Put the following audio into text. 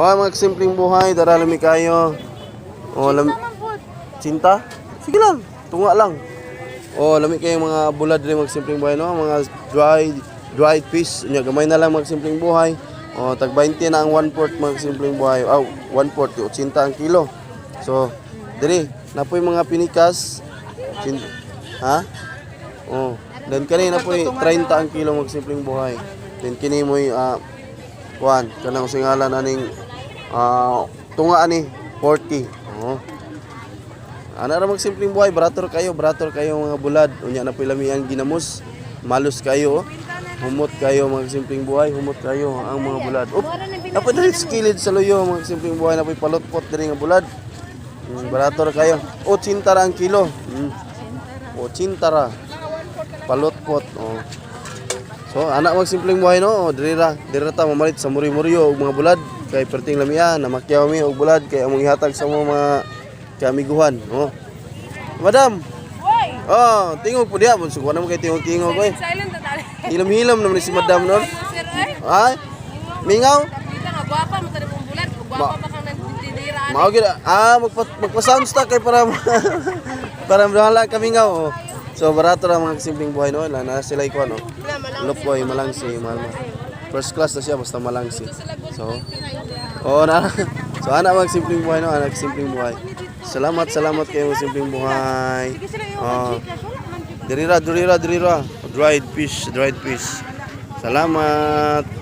Oh, mga simpleng buhay, daralami kayo. Oh, lam Naman po. Cinta? Sige lang, tunga lang. Oh, lami kayo mga bulad rin mga simpleng buhay no, mga dried dried fish. Nya gamay na lang mga simpleng buhay. Oh, tag 20 na ang 1 port mga simpleng buhay. Aw, 1 port 80 ang kilo. So, diri, napoy mga pinikas. Cin ha? Oh, then kanina po 30 ang kilo mga simpleng buhay. Then kini mo ah kuan kanang singalan aning ah tunga ani 40. Oh. Ana ra magsimpleng buhay, brator kayo, brator kayo mga bulad. Unya na pilami ang ginamos. Malos kayo. oh. Humot kayo mga simpleng buhay, humot kayo ang mga bulad. Up. Dapat dili skilled sa luyo mga simpleng buhay na palotpot diri nga bulad. Mm, brator kayo. 80 ra ang kilo. Mm. 80 ra. Palotpot. Oh. So, anak mag simpleng buhay no, oh, diri ra, diri ra ta mamalit sa muri-muryo og mga bulad kay perting lamian na makyaw mi og bulad kay among ihatag sa mga kamiguhan, no. Madam. Hoy! Oh, tingog po diha, suko na mo kay tingog-tingog oy. Silent tali. Hilam-hilam naman si Madam no. Ay. Mingaw. Gwapa mo tayo mong bulan. Gwapa pa kang nagtitiraan. Mao gid ah magpa magpa-sound kay para para wala kami nga oh. So barato ra mga simpleng buhay no, na na sila iko no. Lupoy malangsi, mahal mo. First class na siya basta malangsi. So Oh na. So anak mga simpleng buhay no, anak simpleng buhay. Salamat, salamat kayo mga simpleng buhay. Oh. Dirira, dirira, dirira. Dried fish, dried fish. Salamat.